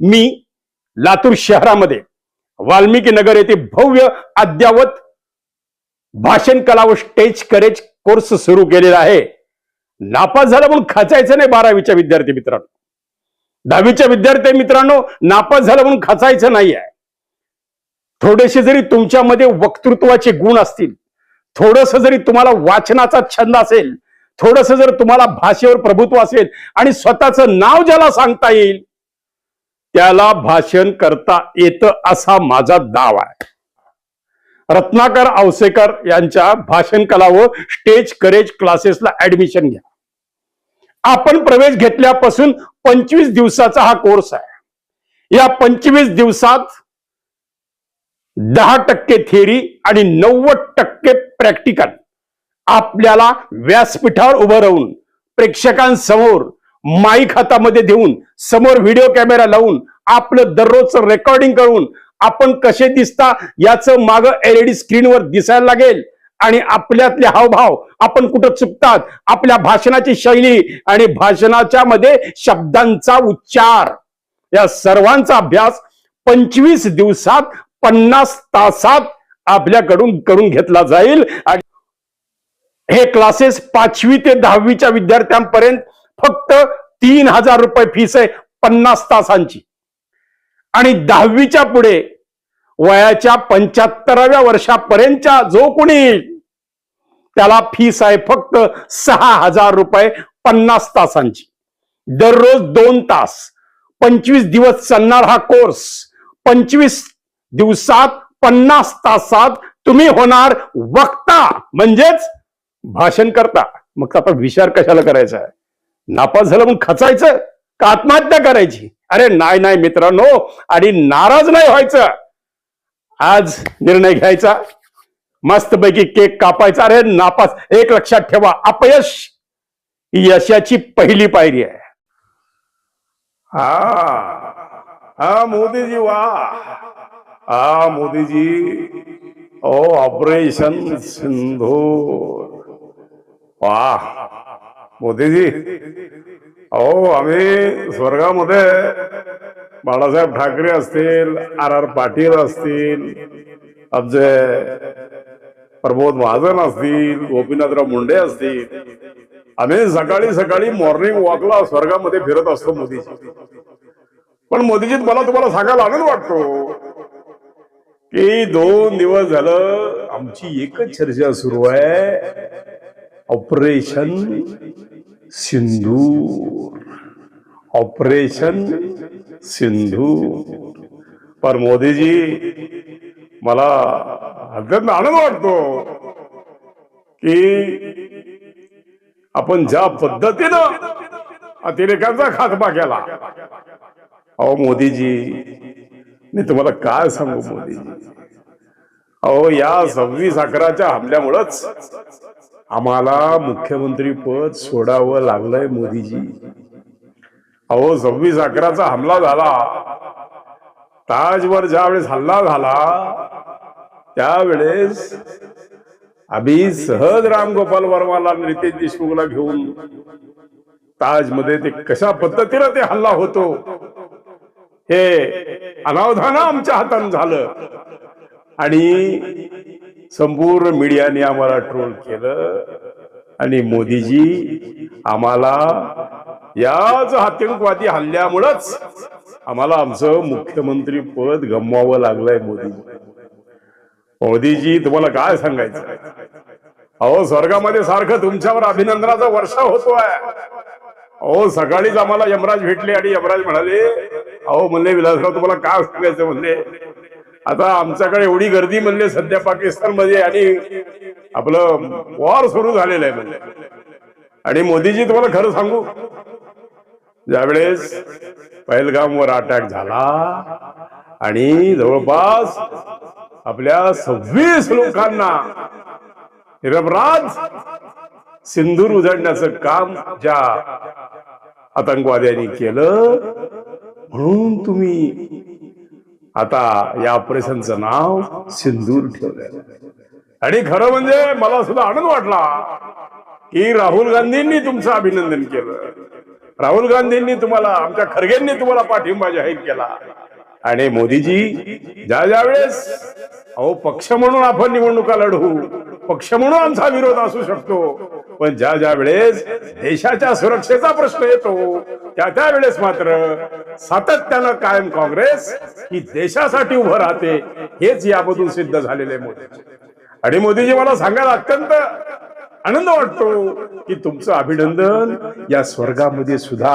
मी लातूर शहरामध्ये वाल्मिकी नगर येथे भव्य अद्यावत भाषण कला व स्टेज करेज कोर्स सुरू केलेला आहे. नापास झाला म्हणून खचायचं नाही बारावीच्या विद्यार्थी मित्रांनो. दहावीच्या विद्यार्थी मित्रांनो नापास झाला म्हणून खचायचं नाही आहे. थोडेसे जरी तुमच्यामध्ये वक्तृत्वाचे गुण असतील थोडस जरी तुम्हाला वाचनाचा छंद असेल थोडस जर तुम्हाला भाषेवर प्रभुत्व असेल आणि स्वतःचं नाव ज्याला सांगता येईल त्याला भाषण करता येतं असा माझा दाव आहे. रत्नाकर आवसेकर यांच्या भाषण कला व स्टेज करेज क्लासेसला ऍडमिशन घ्या. आपण प्रवेश घेतल्यापासून पंचवीस दिवसाचा हा कोर्स आहे. या पंचवीस दिवसात दहा टक्के थिअरी आणि नव्वद टक्के प्रॅक्टिकल आपल्याला व्यासपीठावर उभं राहून प्रेक्षकांसमोर माईक हातामध्ये देऊन समोर व्हिडिओ कॅमेरा लावून आपलं दररोजचं रेकॉर्डिंग करून आपण कसे दिसता याचं माग एलईडी स्क्रीनवर दिसायला लागेल. आणि आपल्यातले हावभाव आपण कुठं चुकतात आपल्या भाषणाची शैली आणि भाषणाच्या मध्ये शब्दांचा उच्चार. या सर्वांचा अभ्यास पंचवीस दिवसात पन्नास तासात आपल्याकडून करून घेतला जाईल. आणि हे क्लासेस पाचवी ते दहावीच्या विद्यार्थ्यांपर्यंत फक्त तीन हजार रुपये फीस आहे पन्नास तासांची. आणि दहावीच्या पुढे वयाच्या पंच्याहत्तराव्या वर्षापर्यंतच्या जो कोणी येईल, त्याला फीस आहे फक्त सहा हजार रुपये पन्नास तासांची. दररोज दोन तास पंचवीस दिवस चालणार हा कोर्स पंचवीस दिवसात पन्नास तासात तुम्ही होणार वक्ता म्हणजेच भाषण करता. मग आता विचार कशाला करायचा आहे? नापास झालं म्हणून खचायचं? का आत्महत्या करायची? अरे नाही नाही मित्रांनो आणि नाराज नाही व्हायचं. आज निर्णय घ्यायचा. मस्तपैकी केक कापायचा. अरे नापास. एक लक्षात ठेवा अपयश यशाची पहिली पायरी आहे. हा हा मोदीजी वा. हा मोदीजी. ओ ऑपरेशन सिंधू वा. मोदीजी अहो आम्ही स्वर्गामध्ये बाळासाहेब ठाकरे असतील आर आर पाटील असतील आमचे प्रमोद महाजन असतील गोपीनाथराव मुंडे असतील आम्ही सकाळी सकाळी मॉर्निंग वॉकला स्वर्गामध्ये फिरत असतो मोदीजी. पण मोदीजी मला तुम्हाला सांगायला आनंद वाटतो की दोन दिवस झालं आमची एकच चर्चा सुरू आहे ऑपरेशन सिंधू ऑपरेशन सिंधू पर मोदीजी मला अत्यंत आनंद वाटतो की आपण ज्या पद्धतीनं अतिरेकांचा खात्मा केला अहो मोदीजी मी तुम्हाला काय सांगू मोदीजी? अहो या सव्वीस अकराच्या हमल्यामुळंच आम्हाला मुख्यमंत्री पद सोडावं लागलंय मोदीजी. अहो सव्वीस अकराचा हमला झाला. ताजवर ज्यावेळेस हल्ला झाला त्यावेळेस आम्ही सहज रामगोपाल वर्माला आणि रितेश देशमुखला घेऊन ताजमध्ये ते कशा पद्धतीनं ते हल्ला होतो हे अनावधान आमच्या हातानं झालं. आणि संपूर्ण मीडियाने आम्हाला ट्रोल केलं. आणि मोदीजी आम्हाला याच आतंकवादी हल्ल्यामुळंच आम्हाला आमचं मुख्यमंत्री पद गमवावं लागलंय मोदीजी. मोदीजी तुम्हाला काय सांगायचं? अहो स्वर्गामध्ये सारखं तुमच्यावर अभिनंदनाचा वर्षा होतोय. अहो सकाळीच आम्हाला यमराज भेटले आणि यमराज म्हणाले अहो म्हणले विलासराव तुम्हाला काय सांगायचं? म्हणले आता आमच्याकडे एवढी गर्दी म्हणले सध्या पाकिस्तानमध्ये आणि आपलं वॉर सुरू झालेलं आहे म्हणजे आणि मोदीजी तुम्हाला खरं सांगू ज्यावेळेस पहलगामवर अटॅक झाला आणि जवळपास आपल्या सव्वीस लोकांना निरपराध सिंदूर उजडण्याचं काम ज्या आतंकवाद्यांनी केलं म्हणून तुम्ही आता या ऑपरेशनचं नाव सिंदूर ठेवलं आणि खरं म्हणजे मला सुद्धा आनंद वाटला की राहुल गांधींनी तुमचं अभिनंदन केलं. राहुल गांधींनी तुम्हाला आमच्या खरगेंनी तुम्हाला पाठिंबा जाहीर केला. आणि मोदीजी ज्या ज्या वेळेस अहो पक्ष म्हणून आपण निवडणुका लढवू पक्ष म्हणून आमचा विरोध असू शकतो पण ज्या ज्या वेळेस देशाच्या सुरक्षेचा प्रश्न येतो त्या त्यावेळेस मात्र सातत्यानं कायम काँग्रेस ही देशासाठी उभं राहते हेच यामधून सिद्ध झालेले मोदी आणि मोदीजी मला सांगायला अत्यंत आनंद वाटतो की तुमचं अभिनंदन या स्वर्गामध्ये सुद्धा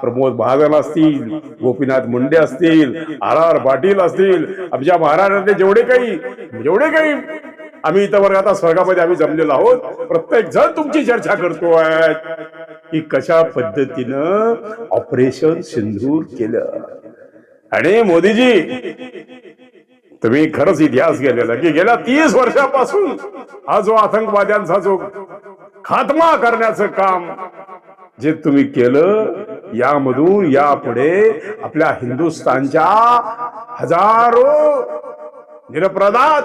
प्रमोद महाजन असतील गोपीनाथ मुंडे असतील आर आर पाटील असतील आमच्या महाराष्ट्रातले जेवढे काही जेवढे काही आम्ही इथं वर्ग आता स्वर्गामध्ये आम्ही जमलेलो आहोत प्रत्येक जण तुमची चर्चा करतोय. की कशा पद्धतीनं ऑपरेशन सिंधूर केलं. आणि मोदीजी तुम्ही खरंच इतिहास गेलेला की गेल्या तीस वर्षापासून हा जो आतंकवाद्यांचा जो खात्मा करण्याचं काम जे तुम्ही केलं यामधून यापुढे आपल्या हिंदुस्थानच्या हजारो निरपराध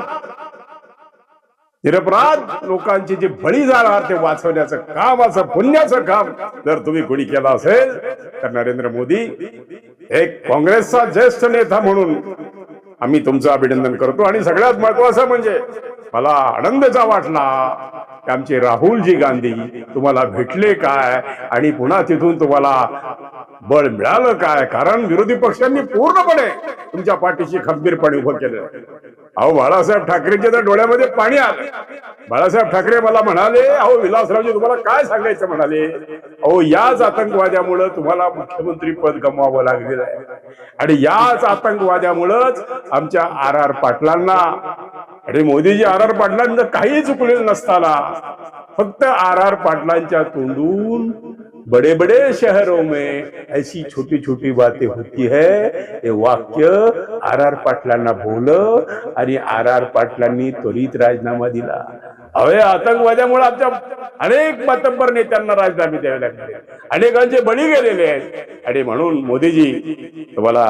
निरपराध लोकांचे जे बळी जाणार ते वाचवण्याचं काम असं पुण्याचं काम जर तुम्ही कोणी केलं असेल तर नरेंद्र मोदी एक काँग्रेसचा ज्येष्ठ नेता म्हणून आम्ही तुमचं अभिनंदन करतो. आणि सगळ्यात महत्वाचं म्हणजे मला आनंदचा वाटला की आमचे राहुलजी गांधी तुम्हाला भेटले काय? आणि पुन्हा तिथून तुम्हाला बळ मिळालं काय? कारण विरोधी पक्षांनी पूर्णपणे तुमच्या पाठीशी खंबीरपणे उभं केलं. अहो बाळासाहेब ठाकरेंच्या तर डोळ्यामध्ये पाणी आलं. बाळासाहेब ठाकरे मला म्हणाले अहो विलासरावजी तुम्हाला काय सांगायचं? म्हणाले अहो याच आतंकवाद्यामुळं तुम्हाला मुख्यमंत्री पद गमवावं लागलेलं आहे. आणि याच आतंकवाद्यामुळंच आमच्या आर आर पाटलांना आणि मोदीजी आर आर पाटलांचं काही चुकलेलं नसताना फक्त आर आर पाटलांच्या तोंडून बड़े बड़े शहरों में ऐसी छोटी छोटी बातें होती है। हे वाक्य आर आर पाटलांना बोललं आणि आर आर पाटलांनी त्वरित राजीनामा दिला। अवे आतंकवाद्यामुळे आमच्या अनेक मातब्बर नेत्यांना राजीनामे द्यावे लागले. अनेकांचे बळी गेलेले आहेत. आणि म्हणून मोदीजी तुम्हाला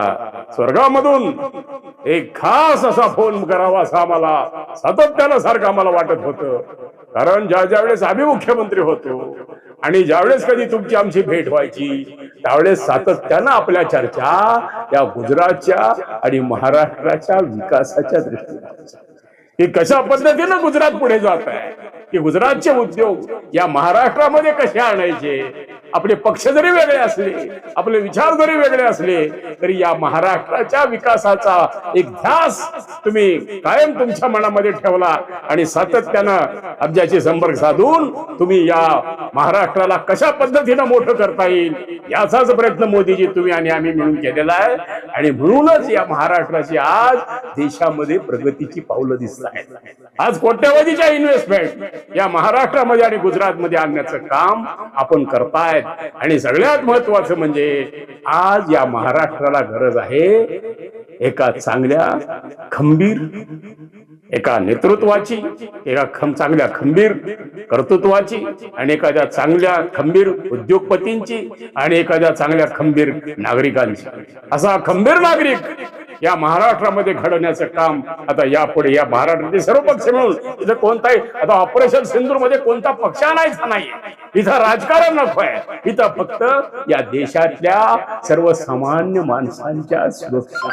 स्वर्गामधून एक खास असा फोन करावा असा आम्हाला सातत्यानं सारखं आम्हाला वाटत होतं. कारण ज्या ज्या वेळेस आम्ही मुख्यमंत्री होतो आणि ज्यावेळेस कधी तुमची आमची भेट व्हायची त्यावेळेस सातत्यानं आपल्या चर्चा या गुजरातच्या आणि महाराष्ट्राच्या विकासाच्या दृष्टीने की कशा पद्धतीनं गुजरात पुढे जात आहे? की गुजरातचे उद्योग या महाराष्ट्रामध्ये कसे आणायचे? आपले पक्ष जरी वेगळे असले आपले विचार जरी वेगळे असले तरी या महाराष्ट्राच्या विकासाचा एक ध्यास तुम्ही कायम तुमच्या मनामध्ये ठेवला आणि सातत्यानं अब्जाशी संपर्क साधून तुम्ही या महाराष्ट्राला कशा पद्धतीनं मोठं करता येईल याचाच प्रयत्न मोदीजी तुम्ही आणि आम्ही मिळून केलेला आहे. आणि म्हणूनच या महाराष्ट्राची आज देशामध्ये प्रगतीची पावलं दिसत आहेत. आज कोट्यवधीच्या इन्व्हेस्टमेंट या महाराष्ट्रामध्ये आणि गुजरातमध्ये आणण्याचं काम आपण करतायत. आणि सगळ्यात महत्वाचं म्हणजे आज या महाराष्ट्राला गरज आहे एका चांगल्या खंबीर एका नेतृत्वाची एका खम चांगल्या खंबीर कर्तृत्वाची आणि एखाद्या चांगल्या खंबीर उद्योगपतींची आणि एखाद्या चांगल्या खंबीर नागरिकांची. असा खंबीर नागरिक या महाराष्ट्रामध्ये घडवण्याचं काम आता यापुढे या महाराष्ट्राचे सर्व पक्ष मिळून इथं कोणताही आता ऑपरेशन सिंधूरमध्ये कोणता पक्ष आणायचा नाही इथं राजकारण नको आहे. इथं फक्त या देशातल्या सर्वसामान्य माणसांच्या सुरक्षा.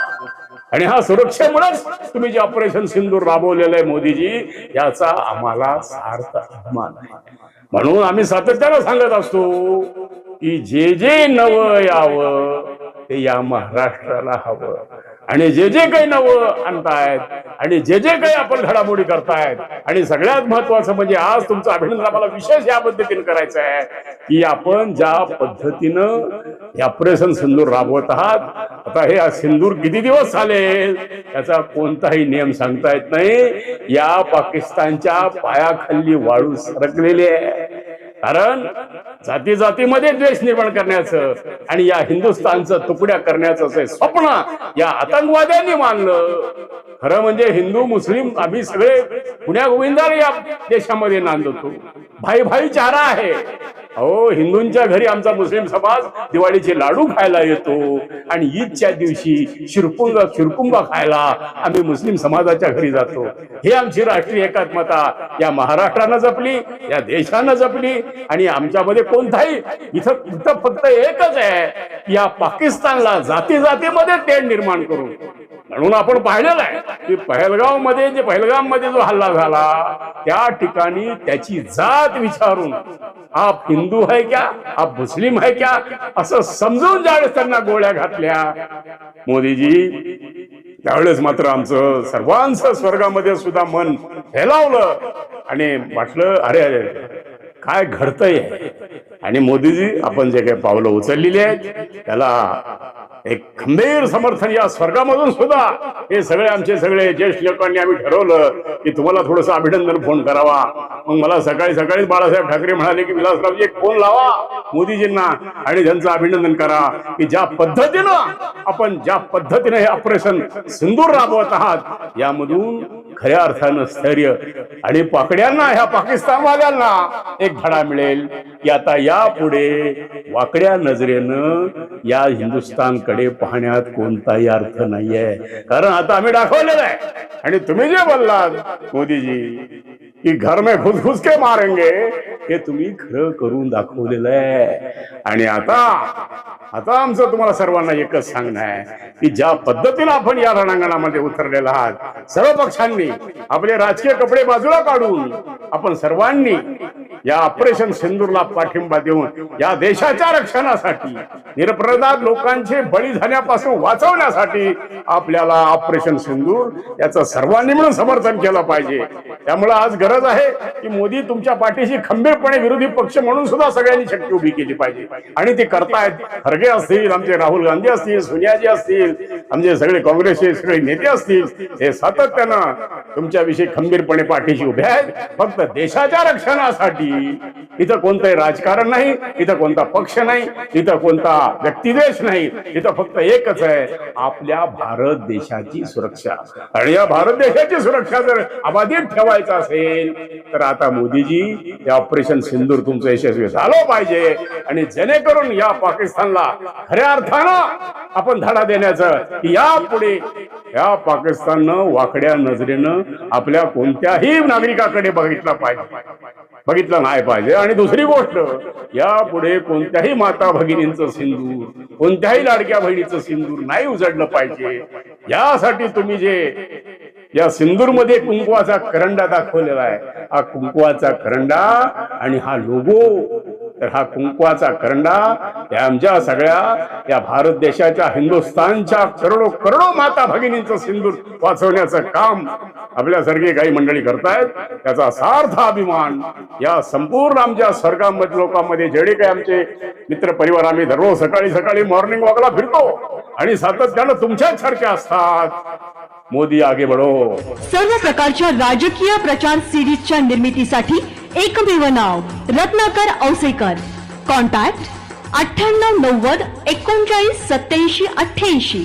आणि हा सुरक्षेमुळेच तुम्ही जे ऑपरेशन सिंदूर राबवलेलं आहे मोदीजी याचा आम्हाला सार्थ अभिमान आहे. म्हणून आम्ही सातत्यानं सांगत असतो की जे जे नवं यावं ते या महाराष्ट्राला हवं. आणि जे जे काही नवं आणतायत आणि जे जे काही आपण घडामोडी करतायत आणि सगळ्यात महत्वाचं म्हणजे आज तुमचं अभिनंदन आम्हाला विशेष या पद्धतीने करायचं आहे की आपण ज्या पद्धतीनं ऑपरेशन सिंदूर राबवत आहात आता हे सिंदूर किती दिवस चालेल याचा कोणताही नियम सांगता येत नाही. या पाकिस्तानच्या पायाखाली वाळू सरकलेली आहे. कारण जाती जातीमध्ये द्वेष निर्माण करण्याचं आणि या हिंदुस्थानचं तुकड्या करण्याचं जे स्वप्न या आतंकवाद्यांनी मानलं. खरं म्हणजे हिंदू मुस्लिम आम्ही सगळे पुण्या गोविंदाला या देशामध्ये नांदतो. भाई भाई चारा आहे. अहो हिंदूंच्या घरी आमचा मुस्लिम समाज दिवाळीचे लाडू खायला येतो आणि ईदच्या दिवशी शिरपुंग शिरपुंगा खायला आम्ही मुस्लिम समाजाच्या घरी जातो. हे आमची राष्ट्रीय एकात्मता. या महाराष्ट्रानं जपली या देशानं जपली आणि आमच्यामध्ये कोणताही इथं इथं फक्त एकच आहे या पाकिस्तानला जाती जातीमध्ये तेढ निर्माण करून म्हणून आपण पाहिलेलं आहे की पहलगावमध्ये जे पहलगाममध्ये जो हल्ला झाला त्या ठिकाणी त्याची जात विचारून आप हिंदू आहे क्या आप मुस्लिम आहे क्या असं समजून ज्यावेळेस त्यांना गोळ्या घातल्या. मोदीजी त्यावेळेस मात्र आमचं सर्वांचं स्वर्गामध्ये सुद्धा मन फेलावलं आणि वाटलं अरे अरे काय घडतंय? आणि मोदीजी आपण जे काही पावलं उचललेली आहेत त्याला एक खंबीर समर्थन या स्वर्गामधून सुद्धा हे सगळे आमचे सगळे ज्येष्ठ लोकांनी आम्ही ठरवलं की तुम्हाला थोडस अभिनंदन फोन करावा. मग मला सकाळी सकाळीच बाळासाहेब ठाकरे म्हणाले की विलासरावजी एक फोन लावा मोदीजींना आणि त्यांचं अभिनंदन करा की ज्या पद्धतीनं आपण ज्या पद्धतीने हे ऑपरेशन सिंदूर राबवत आहात यामधून खऱ्या अर्थानं स्थैर्य आणि पाकड्यांना ह्या पाकिस्तानवाल्यांना एक धडा मिळेल. की आता यापुढे वाकड्या नजरेनं या हिंदुस्थानकडे पाहण्यात कोणताही अर्थ नाहीये. कारण आता आम्ही दाखवलेलं आहे. आणि तुम्ही जे बोललात मोदीजी की घर में घुस घुस के मारेंगे हे तुम्ही खरं करून दाखवलेलं आहे. आणि आता आता आमचं तुम्हाला सर्वांना एकच सांगणं आहे की ज्या पद्धतीनं आपण या रणांगणामध्ये उतरलेला आहात सर्व पक्षांनी आपले राजकीय कपडे बाजूला काढून आपण सर्वांनी या ऑपरेशन सिंदूरला पाठिंबा देऊन या देशाच्या रक्षणासाठी निरपराध लोकांचे बळी झाल्यापासून वाचवण्यासाठी आपल्याला ऑपरेशन सिंदूर याचं सर्वांनी मिळून समर्थन केलं पाहिजे. त्यामुळे आज गरज आहे की मोदी तुमच्या पाठीशी खंबीरपणे विरोधी पक्ष म्हणून सुद्धा सगळ्यांनी शक्ती उभी केली पाहिजे. आणि ते करतायत. खरगे असतील आमचे राहुल गांधी असतील सोनियाजी असतील आमचे सगळे काँग्रेसचे सगळे नेते असतील हे सातत्यानं तुमच्याविषयी खंबीरपणे पाठीशी उभे आहेत. फक्त देशाच्या रक्षणासाठी इथं कोणतंही राजकारण नाही इथं कोणता पक्ष नाही इथं कोणता व्यक्तिद्वेष नाही इथं फक्त एकच आहे आपल्या भारत देशाची सुरक्षा. आणि या भारत देशाची सुरक्षा जर अबाधित ठेवायचं असेल तर आता मोदीजी या ऑपरेशन सिंदूर तुमचं यशस्वी झालं पाहिजे. आणि जेणेकरून या पाकिस्तानला खऱ्या अर्थानं आपण धडा देण्याचं की यापुढे या पाकिस्ताननं वाकड्या नजरेनं आपल्या कोणत्याही नागरिकाकडे बघितलं पाहिजे. बघितलं नाही पाहिजे. आणि दुसरी गोष्ट यापुढे कोणत्याही माता भगिनींचं सिंदूर कोणत्याही लाडक्या बहिणीचं सिंदूर नाही उजडलं पाहिजे. यासाठी तुम्ही जे या सिंदूरमध्ये कुंकवाचा करंडा दाखवलेला आहे. हा कुंकवाचा करंडा आणि हा लोगो. तर हा कुंकवाचा करंडा त्या आमच्या सगळ्या या भारत देशाच्या हिंदुस्थानच्या करोडो करोडो माता भगिनींचं सिंदूर वाचवण्याचं काम आपल्यासारखी काही मंडळी करतायत त्याचा सार्थ अभिमान या संपूर्ण आमच्या स्वर्गामध्ये लोकांमध्ये जेवढे काही आमचे मित्र परिवार आम्ही दररोज सकाळी सकाळी मॉर्निंग वॉकला फिरतो आणि सातत्यानं तुमच्याच सारख्या असतात. मोदी आगे बढो. सर्व प्रकारच्या राजकीय प्रचार सिरीजच्या निर्मितीसाठी एकमेव नाव रत्नाकर औसेकर. कॉन्टॅक्ट अठ्ठ्याण्णव नव्वद एकोणचाळीस सत्याऐंशी अठ्ठ्याऐंशी.